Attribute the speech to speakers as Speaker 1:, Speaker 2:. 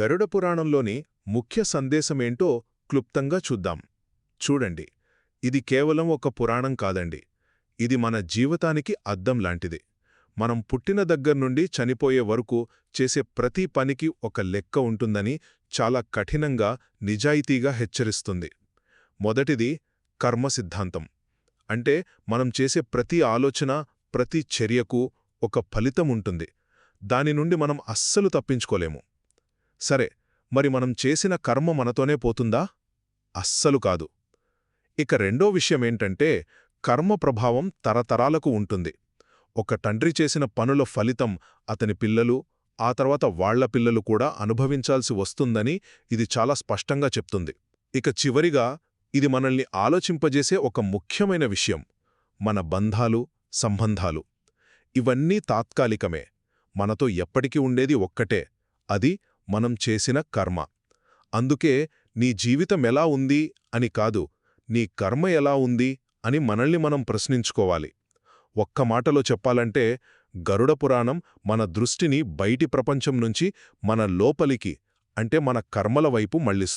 Speaker 1: గరుడ పురాణంలోని ముఖ్య సందేశమేంటో క్లుప్తంగా చూద్దాం. చూడండి. ఇది కేవలం ఒక పురాణం కాదండి. ఇది మన జీవితానికి అద్దం లాంటిది. మనం పుట్టిన దగ్గర్నుండి చనిపోయే వరకు చేసే ప్రతి పనికి ఒక లెక్క ఉంటుందని చాలా కఠినంగా నిజాయితీగా హెచ్చరిస్తుంది. మొదటిది కర్మ సిద్ధాంతం అంటే మనం చేసే ప్రతి ఆలోచన ప్రతి చర్యకు ఒక ఫలితం ఉంటుంది. దాని నుండి మనం అస్సలు తప్పించుకోలేము. సరే మరి మనం చేసిన కర్మ మనతోనే పోతుందా? అస్సలు కాదు. ఇక రెండో విషయమేంటంటే కర్మ ప్రభావం తరతరాలకు ఉంటుంది. ఒక తండ్రి చేసిన పనుల ఫలితం అతని పిల్లలు ఆ తర్వాత వాళ్ళ పిల్లలు కూడా అనుభవించాల్సి వస్తుందని ఇది చాలా స్పష్టంగా చెప్తుంది. ఇక చివరిగా ఇది మనల్ని ఆలోచింపజేసే ఒక ముఖ్యమైన విషయం. మన బంధాలు సంబంధాలు. ఇవన్నీ తాత్కాలికమే. మనతో ఎప్పటికీ ఉండేది ఒక్కటే. అది మనం చేసిన కర్మ. అందుకే నీ జీవితం ఎలా ఉంది అని కాదు నీ కర్మ ఎలా ఉంది అని మనల్ని మనం ప్రశ్నించుకోవాలి. ఒక్క మాటలో చెప్పాలంటే గరుడ పురాణం మన దృష్టిని బయటి ప్రపంచం నుంచి మన లోపలికి అంటే మన కర్మల వైపు మళ్ళిస్తుంది